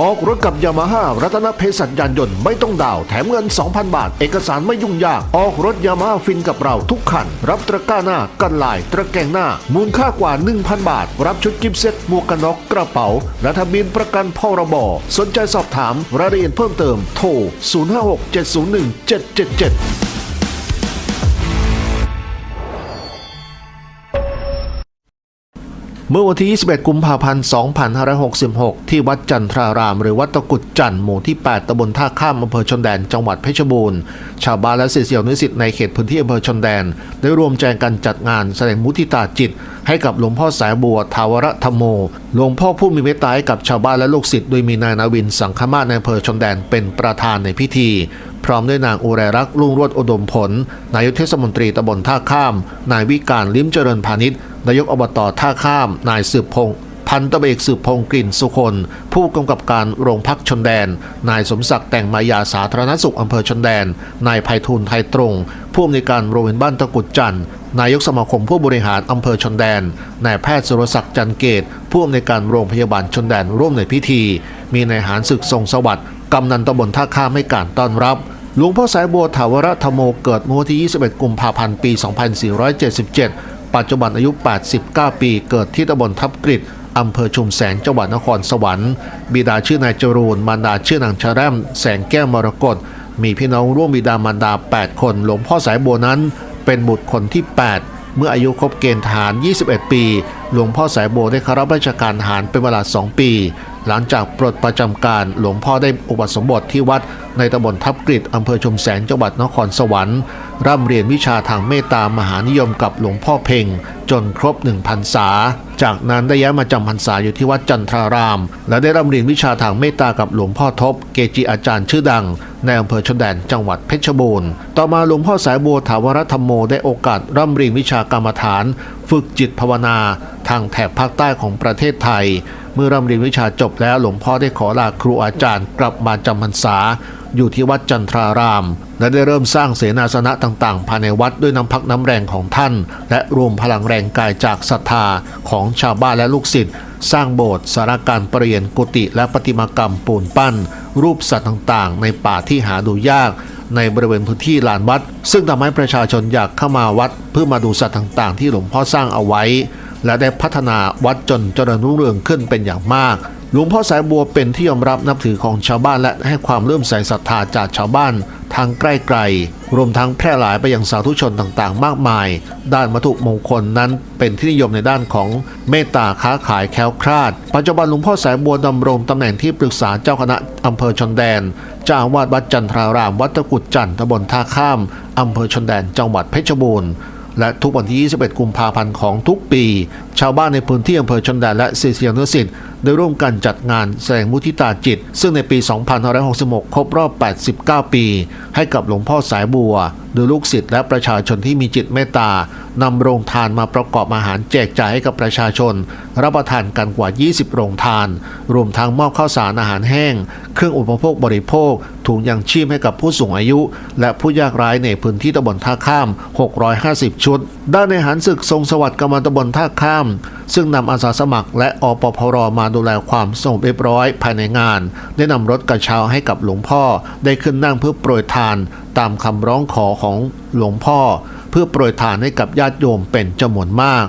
ออกรถกับยามาฮ่ารัตนเพศัชยานยนต์ไม่ต้องดาวแถมเงิน 2,000 บาท เอกสารไม่ยุ่งยาก ออกรถยามาฮ่าฟินกับเราทุกคัน รับตะกร้าหน้า กันลาย ตะแกงหน้า มูลค่ากว่า 1,000 บาท รับชุดกิฟต์เซ็ตหมวกกันน็อกกระเป๋า และทะเบียนประกันพรบสนใจสอบถามรายละเอียดเพิ่มเติมโทร 056 701 777 เมื่อวันที่ 21 กุมภาพันธ์ 2566 ที่วัดจันทราราม หรือวัดตะกุดจันทร์หมู่ที่ 8 ตำบลท่าข้ามอำเภอชนแดน จังหวัดเพชรบูรณ์ ชาวบ้านและศิษยานุศิษย์ในเขตพื้นที่อำเภอชนแดน ได้รวมใจกันจัดงานแสดงมุทิตาจิต ให้กับหลวงพ่อสายบัวทาวรธรรมโม หลวงพ่อผู้มีเมตตาให้กับชาวบ้านและลูกศิษย์ โดยมีนายนาวินสังฆมาศในอำเภอชนแดนเป็นประธานในพิธีพร้อมด้วยนางอุไรรักษ์รุ่งรจน์อุดมผล นายกเทศมนตรีตำบลท่าข้าม นายวิการลิ้มเจริญพาณิชย์ นายกอบตท่าข้าม นายสืบพงษ์พันตำรวจเอกสืบพงษ์กลิ่นสุคน ผู้กำกับการโรงพักชนแดน นายสมศักดิ์แต่งมายาสาธารณสุขอำเภอชนแดน นายไพฑูรย์ไทยตรง ผู้อำนวยการโรงพยาบาลบ้านตะกุดจันทร์นายกสมาคมผู้บริหารอำเภอชนแดน นายแพทย์สุรศักดิ์จันเกต ผู้อำนวยการโรงพยาบาลชนแดนร่วมในพิธี มีนายหารศึกทรงสวัสดิ์กำนันตำบลท่าข้ามให้การต้อนรับหลวงพ่อสายบัวถาวรธรรมโมเกิดเมื่อวันที่ 21 กุมภาพันธ์ ปี 2477 ปัจจุบันอายุ 89 ปีเกิดที่ตำบลทับกริดอำเภอชุมแสงจังหวัดนครสวรรค์บิดาชื่อนายจรูนมารดาชื่อนางชะแรมแสงแก้วมรกตมีพี่น้องร่วมบิดามารดา 8 คน หลวงพ่อสายบัวนั้น เป็นบุตรคนที่ 8 เมื่ออายุครบเกณฑ์ทหาร 21 ปี หลวงพ่อสายโบได้เข้ารับราชการทหารเป็นเวลา 2 ปี หลังจากปลดประจำการหลวงพ่อได้อุปสมบทที่วัดในตำบลทับกริดอำเภอชุมแสงจังหวัดนครสวรรค์ ร่ำเรียนวิชาทางเมตตามหานิยมกับหลวงพ่อเพ่งจนครบหนึ่งพรรษา จากนั้นได้ย้ายมาจำพรรษาอยู่ที่วัดจันทราราม และได้ร่ำเรียนวิชาทางเมตตากับหลวงพ่อทบ เกจิอาจารย์ชื่อดัง ในอำเภอชนแดนจังหวัดเพชรบูรณ์ ต่อมาหลวงพ่อสายบัวถาวรธรรมโมได้โอกาสร่ำเรียนวิชากรรมฐาน ฝึกจิตภาวนา ทางแถบภาคใต้ของประเทศไทย เมื่อร่ำเรียนวิชาจบแล้วหลวงพ่อได้ขอลาครูอาจารย์กลับมาจำพรรษา อยู่ที่วัดจันทราราม และได้เริ่มสร้างเสนาสนะต่างๆ ภายในวัดด้วยน้ำพักน้ำแรงของท่าน และรวมพลังแรงกายจากศรัทธาของชาวบ้านและลูกศิษย์สร้างโบสถ์สาราการประเรียนกุฏิและประติมากรรมปูนปั้น รูปสัตว์ต่างๆ ในป่าที่หาดูยากในบริเวณพื้นที่ลานวัด ซึ่งทำให้ประชาชนอยากเข้ามาวัด เพื่อมาดูสัตว์ต่างๆ ที่หลวงพ่อสร้างเอาไว้ และได้พัฒนาวัดจนเจริญรุ่งเรืองขึ้นเป็นอย่างมาก หลวงพ่อสายบัวเป็นที่ยอมรับนับถือของชาวบ้านและให้ความเลื่อมใสศรัทธาจากชาวบ้านทางใกล้ไกล รวมทั้งแพร่หลายไปยังสาธุชนต่างๆ มากมาย ด้านวัตถุมงคลนั้นเป็นที่นิยมในด้านของเมตตาค้าขายแคล้วคลาด ปัจจุบันหลวงพ่อสายบัวดำรงตำแหน่งที่ปรึกษาเจ้าคณะอำเภอชนแดนเจ้าวาสวัดจันทราราม วัดตะกุดจันทร์ตำบลท่าข้ามอำเภอชนแดนจังหวัดเพชรบูรณ์ และทุกวันที่ 21 กุมภาพันธ์ของทุกปี ชาวบ้านในพื้นที่อำเภอชนแดนและเสียานุศิษย์ได้ร่วมกันจัดงานแสดงมุทิตาจิต ซึ่งในปี 2566 ครบรอบ 89 ปี ให้กับหลวงพ่อสายบัวโดยลูกศิษย์และประชาชนที่มีจิตเมตตานำโรงทานมาประกอบอาหารแจกจ่ายให้กับประชาชน รับประทานกันกว่า 20 โรงทาน รวมทั้งมอบข้าวสารอาหารแห้ง เครื่องอุปโภคบริโภค ถุงยังชีพให้กับผู้สูงอายุ และผู้ยากไร้ในพื้นที่ตำบลท่าข้าม 650 ชุด ด้านในหารศึกทรงสวัสดิ์กำมตำบลท่าข้าม ซึ่งนำอาสาสมัครและอปพรมาดูแลความสงบเรียบร้อยภายในงาน ได้นำรถกระเช้าให้กับหลวงพ่อ ได้ขึ้นนั่งเพื่อโปรยทาน ตามคำร้องขอของหลวงพ่อ เพื่อโปรยทานให้กับญาติโยมเป็นจำนวนมาก